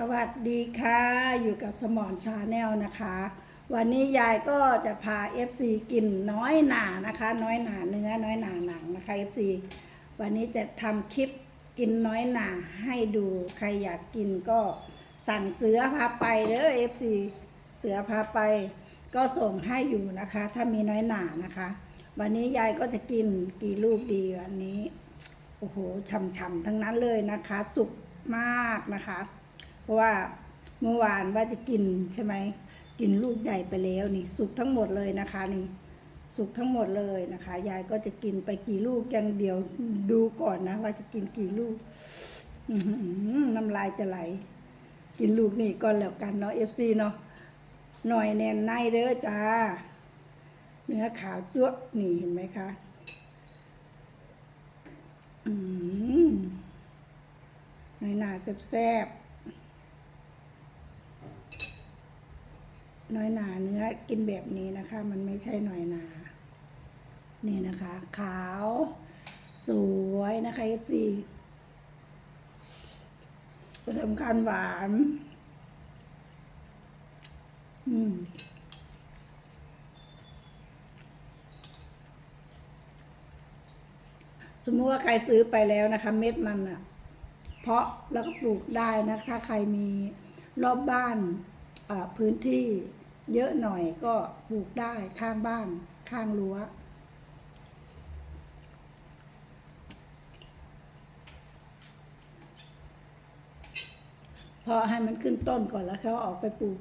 สวัสดีค่ะ อยู่กับสมอนชาแนลนะคะ วันนี้ยายก็จะพา FC กินน้อยหนานะคะ น้อยหนาเนื้อน้อยหนาหนังนะคะ FC วันนี้จะทำคลิปกินน้อยหนาให้ดูใครอยากกินก็สั่งเสือพาไปเด้อ FC เสือพาไป ก็ส่งให้อยู่นะคะ ถ้ามีน้อยหนานะคะ วันนี้ยายก็จะกินกี่ลูกดีวันนี้โอ้โหฉ่ำๆทั้งนั้นเลยนะคะ สุกมากนะคะ เพราะว่าเมื่อวานว่าจะกินใช่ไหมกินลูกใหญ่ไปแล้วนี่สุกทั้งหมดเลยนะคะนี่สุกทั้งหมดเลยนะคะ ยายก็จะกินไปกี่ลูกยังเดียวดูก่อนนะ ว่าจะกินกี่ลูกน้ำลายจะไหล กินลูกนี่ก่อนแล้วกันเนาะเอฟซีเนาะหน่อยแน่นในเด้อจ้า เนื้อขาวจั๊วะนี่เห็นไหมคะอืมในหนาแซ่บๆ น้อยหนาเนื้อกินแบบนี้นะคะ มันไม่ใช่น้อยหนา นี่นะคะ ขาว สวยนะคะเอฟซีผสำคัญหวาน อืมสมมติว่าใครซื้อไปแล้วนะคะ เม็ดมันอะเพาะแล้วก็ปลูกได้นะถ้าใครมีรอบบ้านพื้นที่ เยอะหน่อยก็ปลูกได้ข้างบ้านข้างรั้ว พอให้มันขึ้นต้นก่อนแล้วเขาออกไปปลูก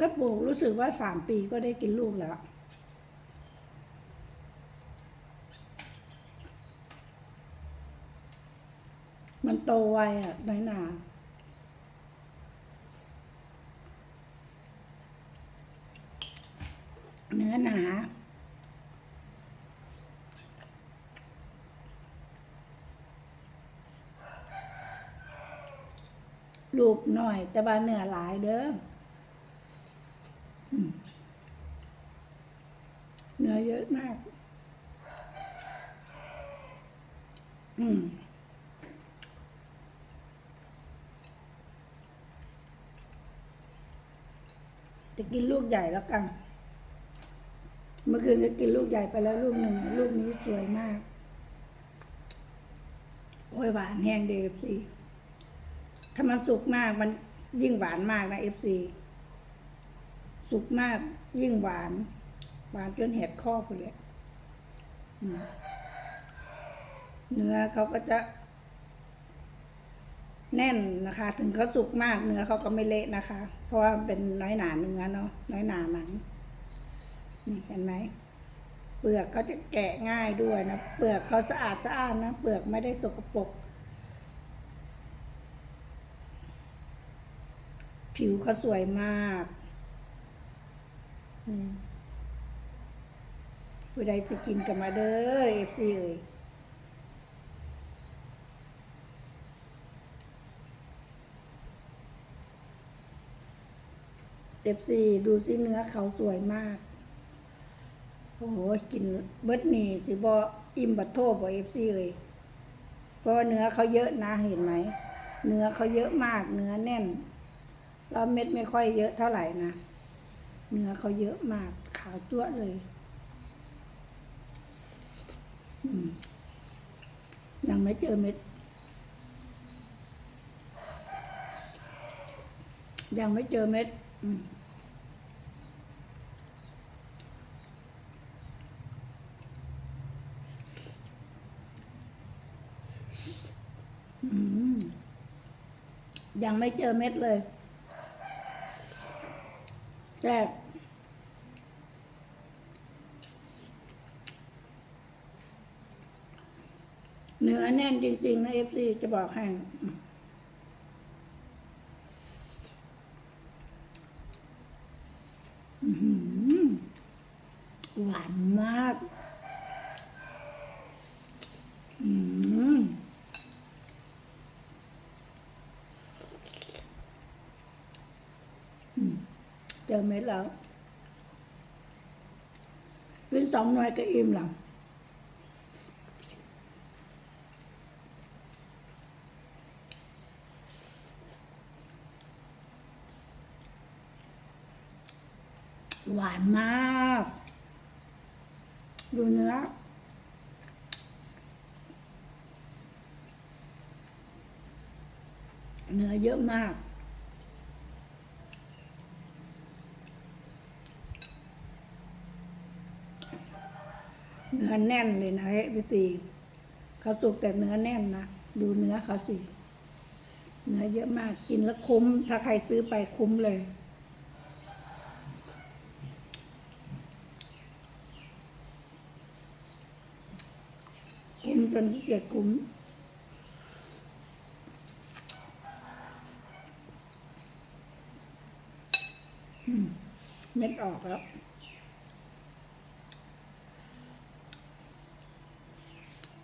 ก็ปลูกรู้สึกว่าสามปีก็ได้กินลูกแล้ว โตไวอะ น้อยหนาเนื้อหนา ลูกหน่อย แต่ว่าเนื้อหลายเด้อเนื้อเยอะมาก อืม จะกินลูกใหญ่แล้วกัน เมื่อคืนก็กินลูกใหญ่ไปแล้วลูกหนึ่งลูกนี้สวยมาก โอ้ยหวานแห้งเดฟซีถ้ามันสุกมากมันยิ่งหวานมากนะเอฟซีสุกมากยิ่งหวาน หวานจนเห็ดข้อไปเลยเนื้อเขาก็จะ แน่นนะคะ ถึงเขาสุกมากเนื้อเขาก็ไม่เละนะคะ เพราะว่าเป็นน้อยหนาเนื้อเนาะน้อยหนาหนัง นี่เห็นไหมเปลือกเขาจะแกะง่ายด้วยนะเปลือกเขาสะอาดสะอาดนะเปลือกไม่ได้สกปรกผิวเขาสวยมากอืมผู้ใดจะกินกันมาเด้อเอฟซีเอ่ย เอฟซีดูสิเนื้อเขาสวยมาก โอ้โห กินเบิดนี่สิบออิ่มบัดโทบอเอฟซีเอ่ยเพราะเนื้อเขาเยอะนะเห็นไหม เนื้อเขาเยอะมาก เนื้อแน่น แล้วเม็ดไม่ค่อยเยอะเท่าไหร่นะ เนื้อเขาเยอะมาก ขาวจั๊วเลยยังไม่เจอเม็ด ยังไม่เจอเม็ด ยังไม่เจอเม็ดเลยแซ่เนื้อแน่นจริง ๆ นะเอฟซีจะบอกให้ หวานมาก อืมเจอเม็ดแล้วกินสองหน่อยก็อิ่มแล้วหวานมาก ดูเนื้อ เนื้อเยอะมาก เนื้อแน่นเลยนะพี่สีเขาสุกแต่เนื้อแน่นนะ ดูเนื้อเขาสิ เนื้อเยอะมาก กินแล้วคุ้ม ถ้าใครซื้อไปคุ้มเลย จนเกียจคุ้มเม็ดออกแล้ว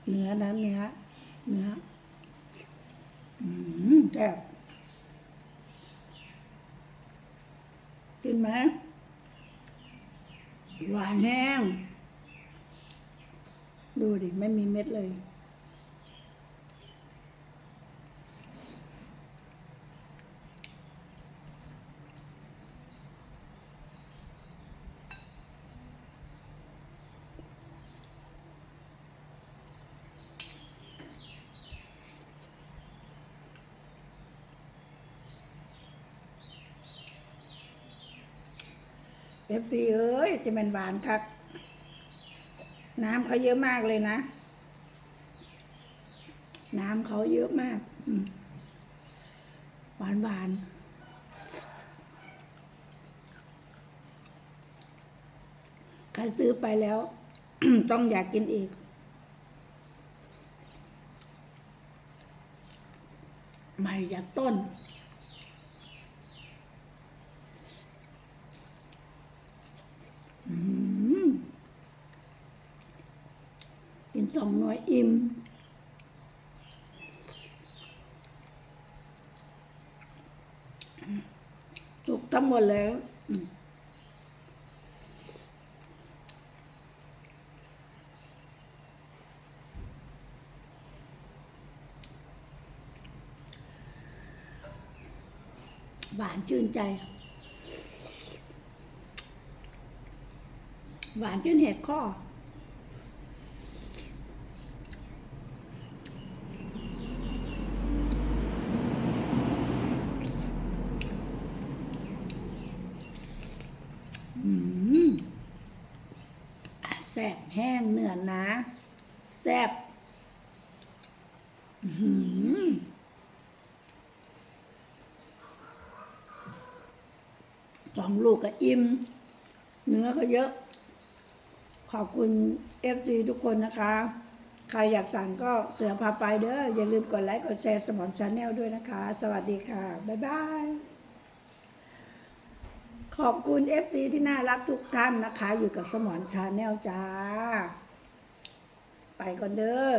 เนื้อนะเนื้อเนื้อแซ่บกินไหมหวานแห้ง ดูดิ ไม่มีเม็ดเลย เอฟซีเอ้ย จะเป็นหวานคัก น้ำเขาเยอะมากเลยนะ น้ำเขาเยอะมากหวานหวานใครซื้อไปแล้ว ต้องอยากกินอีกใหม่จากต้น อืม กินสองหน่วยอิ่มสุกทั้งหมดแล้วหวานชื่นใจ หวานจนเห็ดข้อมอะแซ่ บแห้งเนื้อหนะแซ่บอื้อหือสองลูกก็อิ่ม เนื้อเขาเยอะ ขอบคุณเอฟซีทุกคนนะคะ ใครอยากสั่งก็เสือพาไปเด้อ อย่าลืมกดไลค์ กดแชร์สมอนชาแนลด้วยนะคะ สวัสดีค่ะ บ๊ายบาย ขอบคุณเอฟซีที่น่ารักทุกท่านนะคะ อยู่กับสมอนชาแนลจ้า ไปก่อนเด้อ